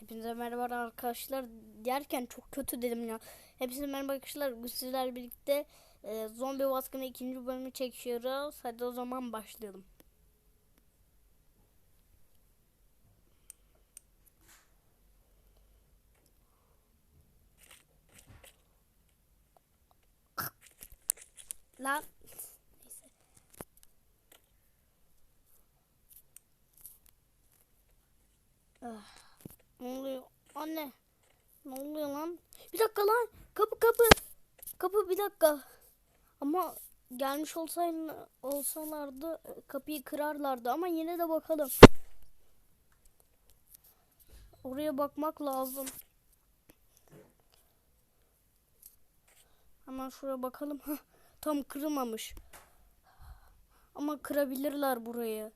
Hepinize merhaba arkadaşlar derken çok kötü dedim ya. Hepinize merhaba arkadaşlar. Bu sizlerle birlikte e, zombi baskını ikinci bölümü çekiyoruz. Hadi o zaman başlayalım. Lan. Neyse. Ah. Ne oluyor? Anne. Ne oluyor lan? Bir dakika lan. Kapı kapı. Kapı bir dakika. Ama gelmiş olsaydı, olsalardı e, kapıyı kırarlardı ama yine de bakalım. Oraya bakmak lazım. Hemen şuraya bakalım. Tam kırılmamış. Ama kırabilirler burayı.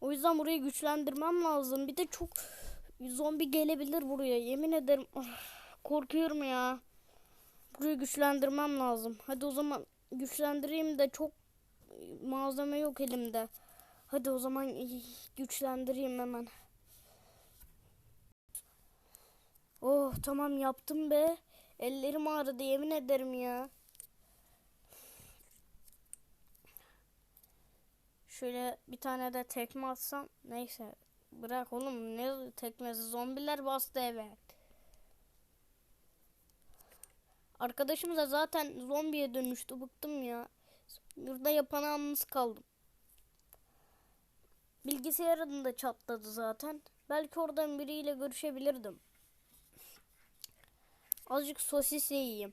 O yüzden burayı güçlendirmem lazım. Bir de çok zombi gelebilir buraya. Yemin ederim. Ah, korkuyorum ya. Burayı güçlendirmem lazım. Hadi o zaman güçlendireyim de çok malzeme yok elimde. Hadi o zaman güçlendireyim hemen. Oh tamam yaptım be. Ellerim ağrıdı yemin ederim ya. Şöyle bir tane de tekme atsam. Neyse. Bırak oğlum ne tekmesi. Zombiler bastı eve. Arkadaşım da zaten zombiye dönüştü. Bıktım ya. Burada yapanağımız kaldım. Bilgisayarın da çatladı zaten. Belki oradan biriyle görüşebilirdim. Azıcık sosis yiyeyim.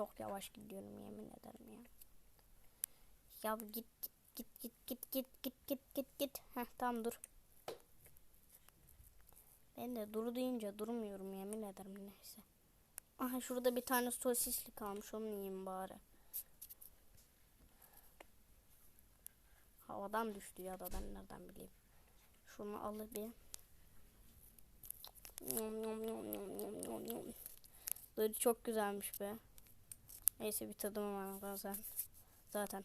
Çok yavaş gidiyorum yemin ederim ya. Ya git git git git git git git git git. Heh tamam dur. Ben de dur deyince durmuyorum yemin ederim neyse. Aha şurada bir tane sosisli kalmış onu yiyeyim bari. Havadan düştü ya da ben nereden bileyim. Şunu alıp bir. Nom nom nom nom nom nom. Tadı çok güzelmiş be. Neyse bir tadım var bazen. Zaten.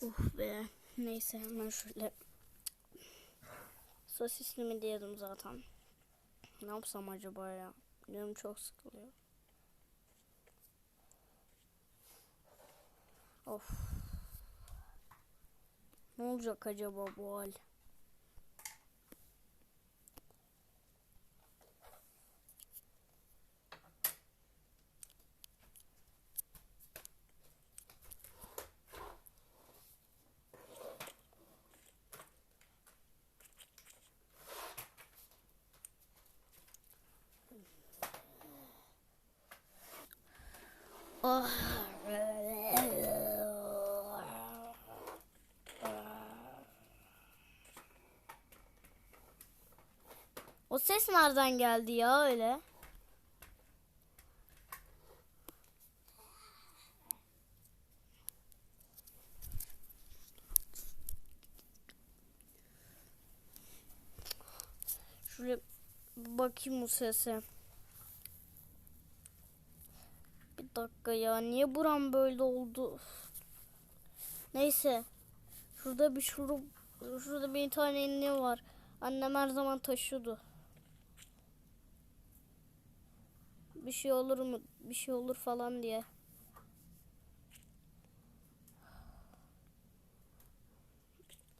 Uh be. Neyse hemen şöyle. Sosisli mi diyelim zaten. Ne yapsam acaba ya? Canım çok sıkılıyor. Of. Ne olacak acaba bu hal? O ses nereden geldi ya öyle? Şöyle bakayım o sese. Bir dakika ya niye buram böyle oldu? Neyse. Şurada bir şurup şurada bir tane ne var? Annem her zaman taşıyordu. Bir şey olur mu? Bir şey olur falan diye.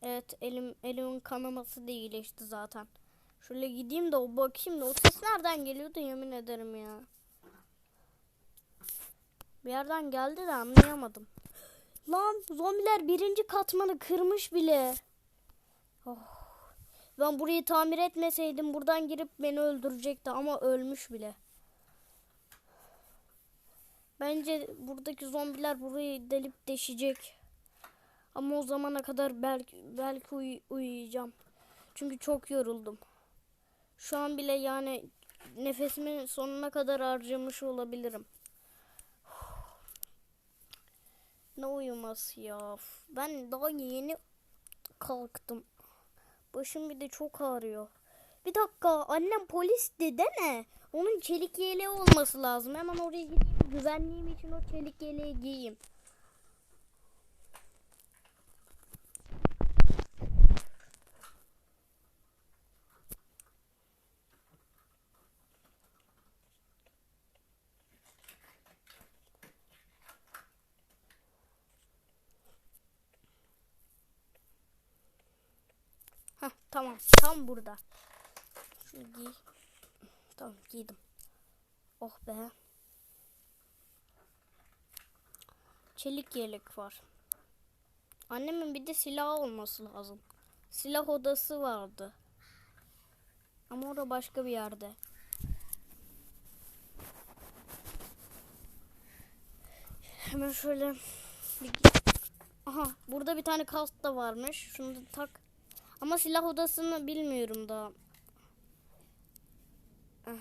Evet elim elimin kanaması da iyileşti zaten. Şöyle gideyim de o bakayım da o ses nereden geliyordu yemin ederim ya. Bir yerden geldi de anlayamadım. Lan zombiler birinci katmanı kırmış bile. Oh. Ben burayı tamir etmeseydim buradan girip beni öldürecekti ama ölmüş bile. Bence buradaki zombiler burayı delip deşecek. Ama o zamana kadar belki belki uy- uyuyacağım. Çünkü çok yoruldum. Şu an bile yani nefesimin sonuna kadar harcamış olabilirim. Ne uyuması ya? Ben daha yeni kalktım. Başım bir de çok ağrıyor. Bir dakika annem polis de ne? Onun çelik yeleği olması lazım. Hemen oraya gideyim. Güvenliğim için o çelik yeleği giyeyim. Tamam. Tam burada. Şunu giy. Tamam giydim. Oh be. Çelik yelek var. Annemin bir de silah olması lazım. Silah odası vardı. Ama orada başka bir yerde. Hemen şöyle. Aha burada bir tane kask da varmış. Şunu da tak. Ama silah odasını bilmiyorum daha. Ah.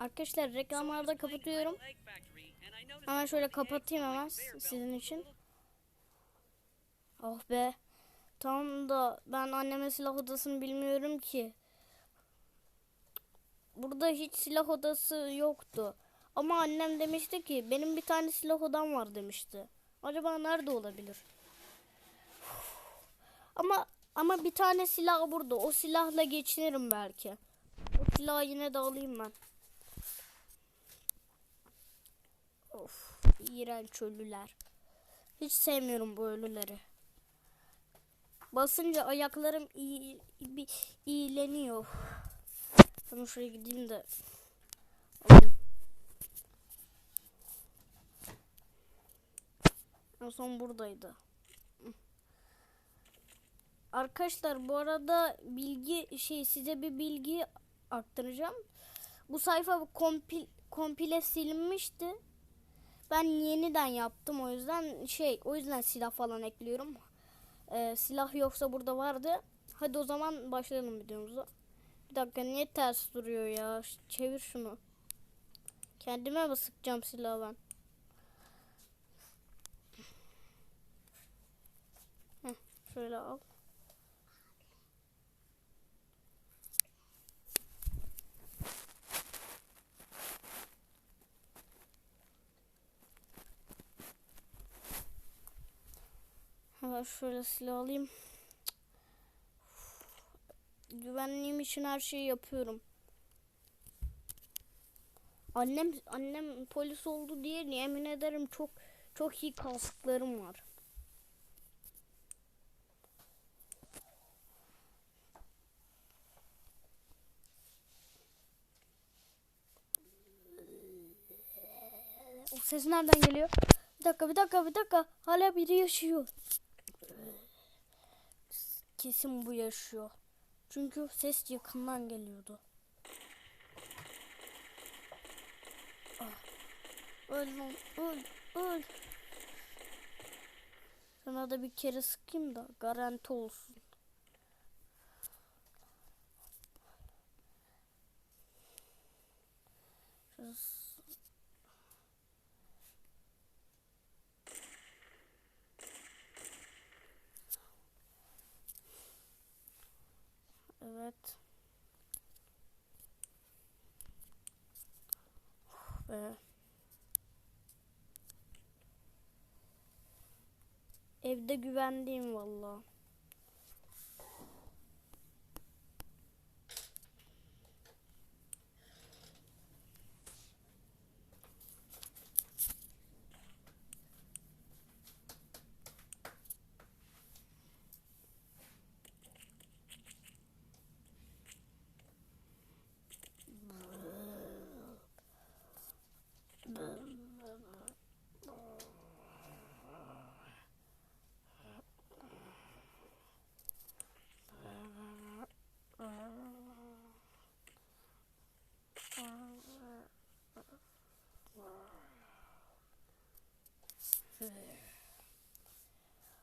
Arkadaşlar reklamları da kapatıyorum. Hemen şöyle kapatayım hemen sizin için. Oh be. Tamam da ben annemin silah odasını bilmiyorum ki. Burada hiç silah odası yoktu. Ama annem demişti ki benim bir tane silah odam var demişti. Acaba nerede olabilir? Ama ama bir tane silah burada. O silahla geçinirim belki. O silahı yine de alayım ben. Of, iğrenç ölüler. Hiç sevmiyorum bu ölüleri. Basınca ayaklarım iyi, bir iyileniyor. Ben şuraya gideyim de. En son buradaydı. Arkadaşlar bu arada bilgi şey size bir bilgi aktaracağım. Bu sayfa kompil, kompile silinmişti. Ben yeniden yaptım o yüzden şey o yüzden silah falan ekliyorum. Ee, silah yoksa burada vardı. Hadi o zaman başlayalım videomuza. Bir dakika niye ters duruyor ya? Çevir şunu. Kendime mi sıkacağım silahı ben? Heh, şöyle al. Hemen şöyle silah alayım. Güvenliğim için her şeyi yapıyorum. Annem annem polis oldu diye yemin ederim çok çok iyi kasklarım var. O ses nereden geliyor? Bir dakika, bir dakika, bir dakika. Hala biri yaşıyor. Kesin bu yaşıyor. Çünkü ses yakından geliyordu. Ah. Öl lan, öl, öl. Sana da bir kere sıkayım da garanti olsun. Şurası- Evet. Oh Be. Evde güvendiğim valla.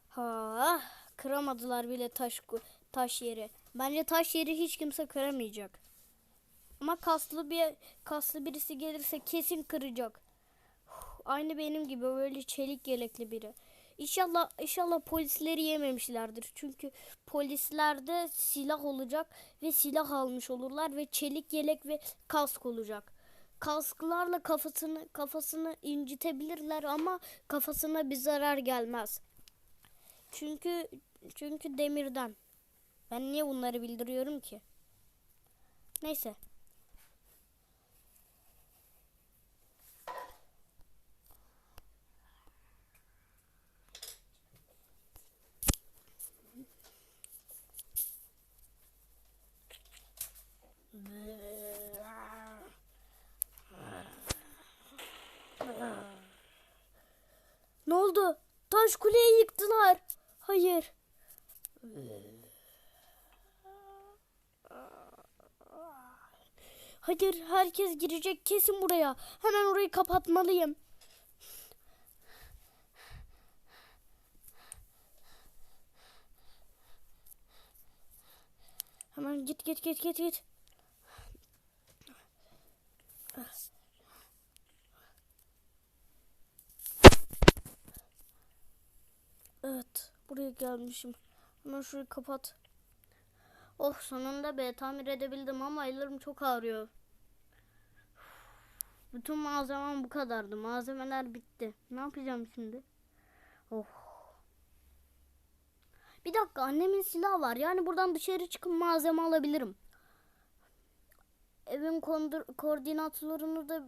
Ha, kıramadılar bile taş taş yeri. Bence taş yeri hiç kimse kıramayacak. Ama kaslı bir kaslı birisi gelirse kesin kıracak. Aynı benim gibi böyle çelik yelekli biri. İnşallah inşallah polisleri yememişlerdir. Çünkü polislerde silah olacak ve silah almış olurlar ve çelik yelek ve kask olacak. Kasklarla kafasını kafasını incitebilirler ama kafasına bir zarar gelmez. Çünkü çünkü demirden. Ben niye bunları bildiriyorum ki? Neyse. Ne oldu? Taş kuleyi yıktılar. Hayır. Hayır, herkes girecek kesin buraya. Hemen orayı kapatmalıyım. Hemen git git git git git. Evet, buraya gelmişim. Hemen şurayı kapat. Oh sonunda be tamir edebildim ama ellerim çok ağrıyor. Bütün malzemem bu kadardı. Malzemeler bitti. Ne yapacağım şimdi? Oh. Bir dakika annemin silahı var. Yani buradan dışarı çıkıp malzeme alabilirim. Evin koordinatlarını da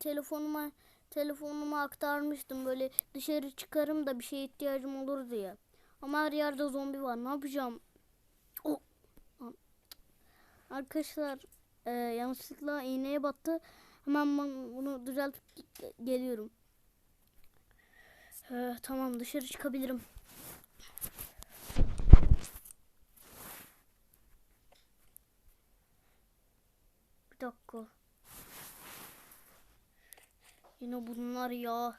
telefonuma telefonuma aktarmıştım. Böyle dışarı çıkarım da bir şeye ihtiyacım olur diye. Ama her yerde zombi var. Ne yapacağım? Oh. Arkadaşlar e, yanlışlıkla iğneye battı. Hemen ben bunu düzeltip ge- geliyorum. E, tamam dışarı çıkabilirim. Bir dakika. Yine bunlar ya.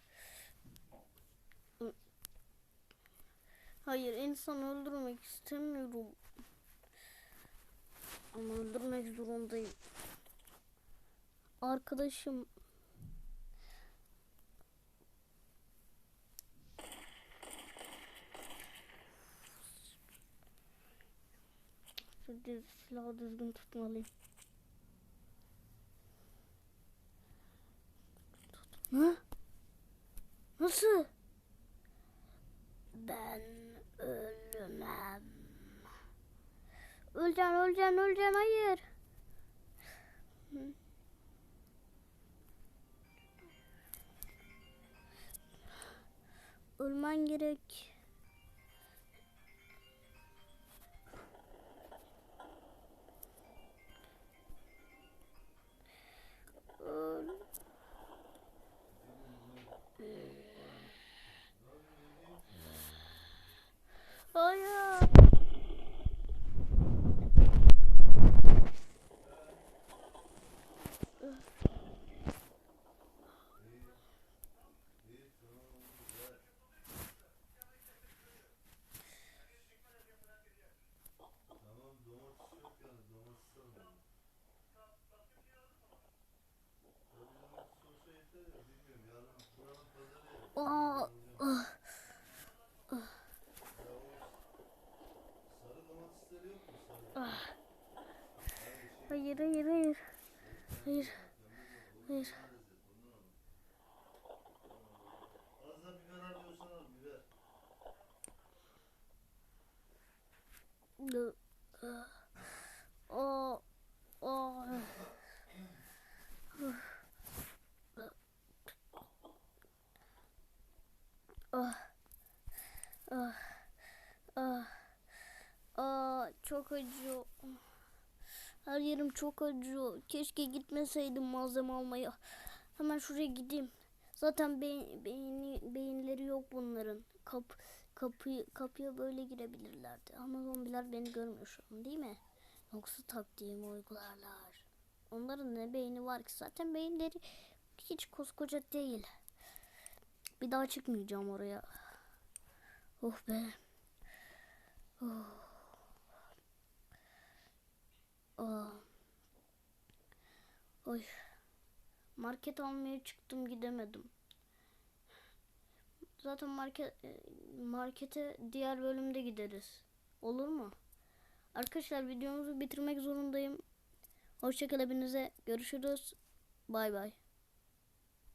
Hayır insan öldürmek istemiyorum. Ama öldürmek zorundayım. Arkadaşım Şimdi silahı düzgün tutmalıyım. Ne? Nasıl? Ben ölmem. Öleceksin, öleceksin, öleceksin. Hayır. Hı. Ölmen gerek. Öl. Hayır. Aa, ah. Ah. Hayır, hayır, hayır. Hayır. Hayır. Az da biber arıyorsan al biber. Dı- ah. Aa, aa. Ah. Ah. Ah. Aa, çok acıyor. Her yerim çok acıyor. Keşke gitmeseydim malzeme almaya. Hemen şuraya gideyim. Zaten beyin, beyni, beyinleri yok bunların. Kap, kapı, kapıya böyle girebilirlerdi. Ama zombiler beni görmüyor şu an değil mi? Yoksa taktiğimi uygularlar. Onların ne beyni var ki? Zaten beyinleri hiç koskoca değil. Bir daha çıkmayacağım oraya. Oh be. Aa. Oy. Market almaya çıktım gidemedim. Zaten market markete diğer bölümde gideriz. Olur mu? Arkadaşlar videomuzu bitirmek zorundayım. Hoşçakalın hepinize. Görüşürüz. Bay bay.